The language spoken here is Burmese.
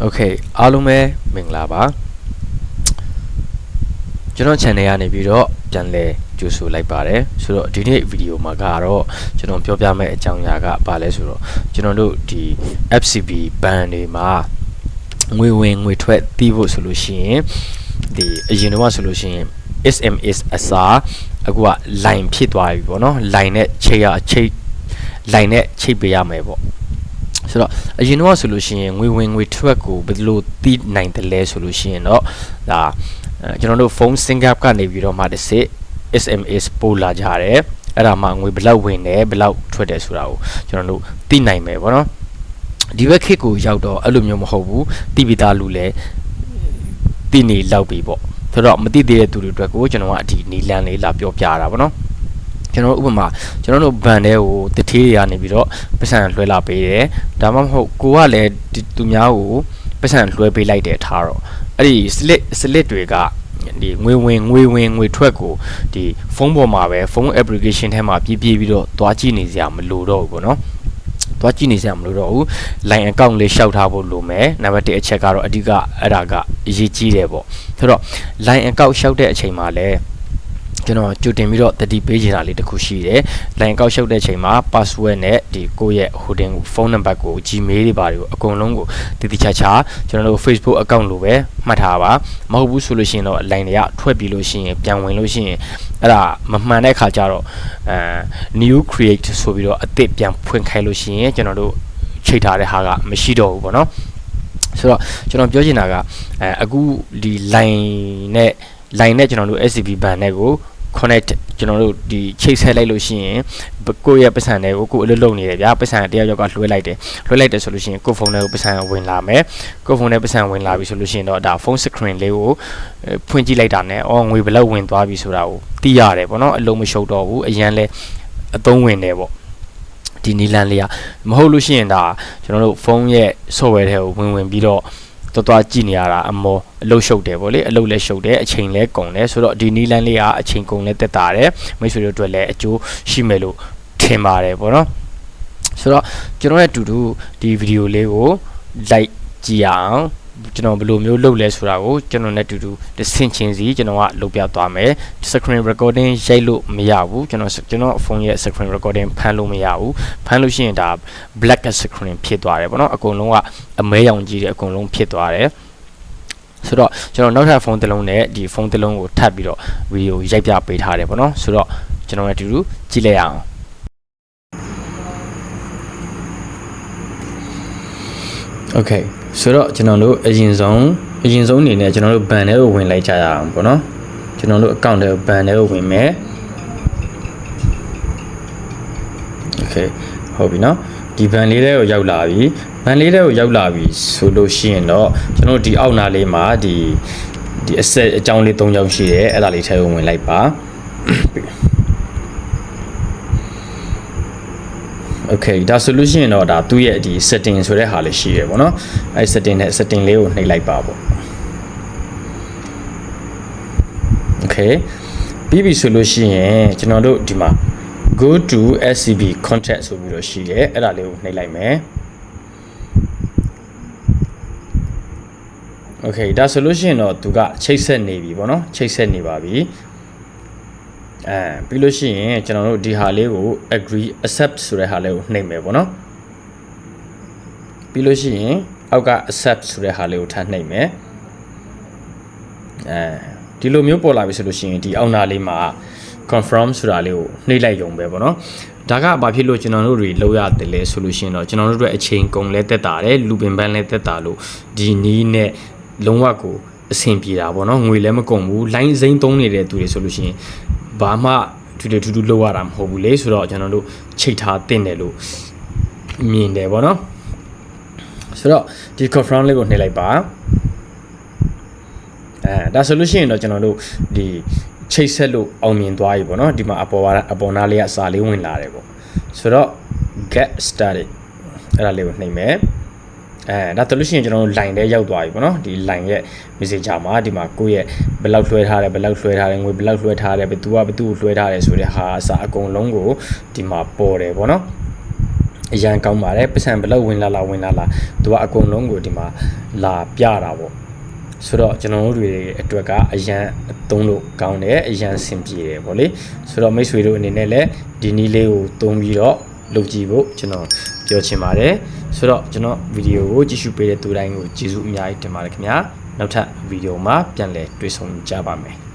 โอเคအားလုံးပဲမင်္ဂလာပါကျွန်တော် channel ကနေပြီးတော့ပြန်လဲကြိုဆိုလိုက်ပါတယ်ဆိုတော့ဒီနေ့ဗီဒီယိုမှာကတော့ကျွန်တော်ပြောပြမယ့်အကြောင်းအရာကဘာလဲဆိုတော့ကျွန်တော်တို့ဒီ FCB ban တွေမှာငွေဝင်ငွေထွက်တီးဖို့ဆိုလို့ရှိရင်ဒီအရင်တော့ဆိုလို့ရှိရင် SMS အစားအခုက line ဖြစ်သွားပြီပေါ့နော် line နဲ့ချိတ်ရချိတ် line နဲ့ချိတ်ပေးရမယ်ပေါ့ ဆိုတော့အရင်တော့ဆိုလို့ရှိရင်ငွေဝင်ငွေထွက်ကိုဘယ်လိုသိနိုင်တယ်လဲဆိုလို့ရှိရင်တော့ဒါအဲကျွန်တော်တို့ဖုန်း SIM-card ကနေပြီးတော့မှတစ်စစ် SMS ပို့လာကြတယ်အဲ့ဒါမှငွေဘယ်လောက်ဝင်တယ်ဘယ်လောက်ထွက်တယ်ဆိုတာကိုကျွန်တော်တို့သိနိုင်မယ်ပေါ့နော်ဒီဘက်ခေတ်ကိုရောက်တော့အဲ့လိုမျိုးမဟုတ်ဘူးတိပိသားလူလည်းသိနေလောက်ပြီပေါ့ဆိုတော့မသိသေးတဲ့သူတွေအတွက်ကိုကျွန်တော်ကဒီနီလန်လေးလာပြောပြတာပေါ့နော် ကျွန်တော်ဥပမာကျွန်တော်တို့ဘန်တဲကိုတထေးတွေကနေပြီးတော့ပတ်စံလွှဲလာပေးတယ်ဒါမှမဟုတ်ကိုကလည်းသူများကိုပတ်စံလွှဲပေးလိုက်တယ်ထားတော့အဲ့ဒီ slit slit တွေကဒီငွေဝင်ငွေဝင်ငွေထွက်ကိုဒီဖုန်းပေါ်မှာပဲဖုန်း application ထဲမှာပြည့်ပြည့်ပြီးတော့သွားကြည့်နေစရာမလိုတော့ဘူးပေါ့နော်သွားကြည့်နေစရာမလိုတော့ဘူး line account လေးရှောက်ထားဖို့လိုမယ်နံပါတ်1အချက်ကတော့အဓိကအဲ့ဒါကအရေးကြီးတယ်ပေါ့ဆိုတော့ line account ရှောက်တဲ့အချိန်မှာလည်း ကျွန်တော်ကြိုတင်ပြီးတော့တတိပေးချင်တာလေးတစ်ခုရှိတယ်။ line ကောက်ရှုပ်တဲ့အချိန်မှာ password နဲ့ဒီကိုယ့်ရဲ့ holding ဖုန်းနံပါတ်ကို Gmail တွေပါတယ်ကိုအကုန်လုံးကိုတတိချာချာကျွန်တော်တို့ Facebook account လိုပဲမှတ်ထားပါ။မဟုတ်ဘူးဆိုလို့ရှိရင်တော့ line တွေကထွက်ပြီးလို့ရှိရင်ပြန်ဝင်လို့ရှိရင်အဲ့ဒါမမှန်တဲ့ခါကျတော့အဲ new create ဆိုပြီးတော့အသစ်ပြန်ဖွင့်ခိုင်းလို့ရှိရင်ကျွန်တော်တို့ချိန်ထားတဲ့ဟာကမရှိတော့ဘူးပေါ့နော်။ဆိုတော့ကျွန်တော်ပြောချင်တာကအဲအခုဒီ line နဲ့ line နဲ့ကျွန်တော်တို့ SCB band နဲ့ကို connect ကျွန်တော်တို့ဒီချိတ်ဆက်လိုက်လို့ရှိရင်ကိုယ့်ရဲ့ပတ်စံတွေကိုကိုယ်အလုပ်လုပ်နေတယ်ဗျာပတ်စံတယောက်ယောက်ကလွှဲလိုက်တယ်လွှဲလိုက်တယ်ဆိုလို့ရှိရင်ကိုယ့်ဖုန်းထဲကိုပတ်စံဝင်လာမယ်ကိုယ့်ဖုန်းထဲပတ်စံဝင်လာပြီဆိုလို့ရှိရင်တော့ဒါဖုန်း screen လေးကိုဖွင့်ကြည့်လိုက်တာနဲ့အော်ငွေဘယ်လောက်ဝင်သွားပြီဆိုတာကိုသိရတယ်ပေါ့နော်အလုံးမရှုပ်တော့ဘူးအရန်လဲအသုံးဝင်တယ်ပေါ့ဒီနီလန်လေးကမဟုတ်လို့ရှိရင်ဒါကျွန်တော်တို့ဖုန်းရဲ့ software ထဲကိုဝင်ဝင်ပြီးတော့ တော်တော်ကြည့်နေရတာအမောအလုတ်ရှုပ်တယ်ဗောလေအလုတ်လည်းရှုပ်တယ်အချိန်လည်းကုန်တယ်ဆိုတော့ဒီနီလန်းလေးကအချိန်ကုန်လည်းတက်တာတယ်မိတ်ဆွေတို့အတွက်လည်းအကျိုးရှိမယ်လို့ထင်ပါတယ်ဗောနော်ဆိုတော့ကျွန်တော်ရဲ့အတူတူဒီဗီဒီယိုလေးကို like ကြည့်အောင် ကျွန်တော်ဘယ်လိုမျိုးလုပ်လဲဆိုတာကိုကျွန်တော်နဲ့တူတူတစ်ဆင့်ချင်းစီကျွန်တော်ကလုပ်ပြသွားမယ် screen recording ရိုက်လို့မရဘူးကျွန်တော်ကျွန်တော်ဖုန်းရဲ့ screen recording ဖမ်းလို့မရဘူးဖမ်းလို့ရှိရင်ဒါ black screen ဖြစ်သွားတယ်ပေါ့နော်အကုန်လုံးကအမဲရောင်ကြီးတယ်အကုန်လုံးဖြစ်သွားတယ်ဆိုတော့ကျွန်တော်နောက်ထပ်ဖုန်းတစ်လုံးနဲ့ဒီဖုန်းတစ်လုံးကိုထပ်ပြီးတော့ဗီဒီယိုရိုက်ပြပေးထားတယ်ပေါ့နော်ဆိုတော့ကျွန်တော်နဲ့တူတူကြည့်လိုက်ရအောင် Okay ဆိုတော့ကျွန်တော်တို့အရင်ဆုံးအရင်ဆုံးအနေနဲ့ကျွန်တော်တို့ဘန်ထဲကိုဝင်လိုက်ကြရအောင်ပေါ့နော်ကျွန်တော်တို့ account ထဲကိုဘန်ထဲကိုဝင်မယ် Okay ဟုတ်ပြီနော်ဒီဘန်လေးထဲကိုရောက်လာပြီဘန်လေးထဲကိုရောက်လာပြီဆိုလို့ရှိရင်တော့ကျွန်တော်တို့ဒီအောက်နာလေးမှာဒီဒီအဆက်အကြောင်းလေး၃ကြောင်းရှိတယ်အဲ့ဒါလေးထဲကိုဝင်လိုက်ပါ okay ဒါဆိုလို့ရှိရင်တော့ဒါသူ့ရဲ့ဒီ setting ဆိုတဲ့ဟာလေးရှိတယ်ပေါ့နော်အဲ setting နဲ့ setting လေးကိုနှိပ်လိုက်ပါပေါ့ okay ပြီးပြီဆိုလို့ရှိရင်ကျွန်တော်တို့ဒီမှာ go to scb contact ဆိုပြီးတော့ရှိတယ်အဲ့ဒါလေးကိုနှိပ်လိုက်မယ် okay ဒါဆိုလို့ရှိရင်တော့သူကချိတ်ဆက်နေပြီပေါ့နော်ချိတ်ဆက်နေပါပြီ အဲပြီးလို့ရှိရင်ကျွန်တော်တို့ဒီဟာလေးကို agree accept ဆိုတဲ့ဟာလေးကိုနှိပ်မယ်ပေါ့နော်ပြီးလို့ရှိရင်အောက်က accept ဆိုတဲ့ဟာလေးကိုထပ်နှိပ်မယ်အဲဒီလိုမျိုးပေါ်လာပြီဆိုလို့ရှိရင်ဒီအောက်နာလေးမှာ confirm ဆိုတာလေးကိုနှိပ်လိုက်ရုံပဲပေါ့နော်ဒါကဘာဖြစ်လို့ကျွန်တော်တို့တွေလောက်ရတယ်လဲဆိုလို့ရှိရင်တော့ကျွန်တော်တို့အတွက်အချိန်ကုန်လဲတက်တာတယ်လူပင်ပန်းလဲတက်တာလို့ဒီနီးနဲ့လုံးဝကိုအဆင်ပြေတာပေါ့နော်ငွေလည်းမကုန်ဘူး line စိမ့်သုံးနေတဲ့သူတွေဆိုလို့ရှိရင် ဘာမှထူထူထူထူလောက်ရတာမဟုတ်ဘူးလေဆိုတော့ကျွန်တော်တို့ချိတ်ထားတင်တယ်လို့မြင်တယ်ပေါ့နော်ဆိုတော့ဒီ confirm လေးကိုနှိပ်လိုက်ပါအဲဒါဆိုလို့ရှိရင်တော့ကျွန်တော်တို့ဒီချိတ်ဆက်လို့အောင်မြင်သွားပြီပေါ့နော်ဒီမှာအပေါ်အပေါ်နားလေးကစာလေးဝင်လာတယ်ပေါ့ဆိုတော့ get started အဲ့ဒါလေးကိုနှိပ်မယ် အဲဒါတလို့ရှိရင်ကျွန်တော်တို့ line ထဲရောက်သွားပြီပေါ့နော်ဒီ line ရဲ့ messenger မှာဒီမှာကိုယ့်ရဲ့ဘယ်လောက်လွှဲထားတယ်ဘယ်လောက်လွှဲထားတယ်ငွေဘယ်လောက်လွှဲထားတယ်ဘယ်သူကဘယ်သူ့ကိုလွှဲထားတယ်ဆိုတဲ့ဟာအစအကုန်လုံးကိုဒီမှာပေါ်တယ်ပေါ့နော်အရန်ကောင်းပါတယ်ပတ်စံဘလောက်ဝင်လာလာဝင်လာလာသူကအကုန်လုံးကိုဒီမှာလာပြတာပေါ့ဆိုတော့ကျွန်တော်တို့တွေအတွက်ကအရန်အသုံးလို့ကောင်းတယ်အရန်ဆင်ပြေတယ်ပေါ့လေဆိုတော့မိတ်ဆွေတို့အနေနဲ့လည်းဒီနည်းလေးကိုသုံးပြီးတော့လုပ်ကြည့်ဖို့ကျွန်တော် ပြောချင်ပါတယ်ဆိုတော့ကျွန်တော်ဗီဒီယိုကိုကြည့်ရှုပေးတဲ့သူတိုင်းကိုကျေးဇူးအများကြီးတင်ပါတယ်ခင်ဗျာနောက်ထပ်ဗီဒီယိုမှာပြန်လည်တွေ့ဆုံကြပါမယ်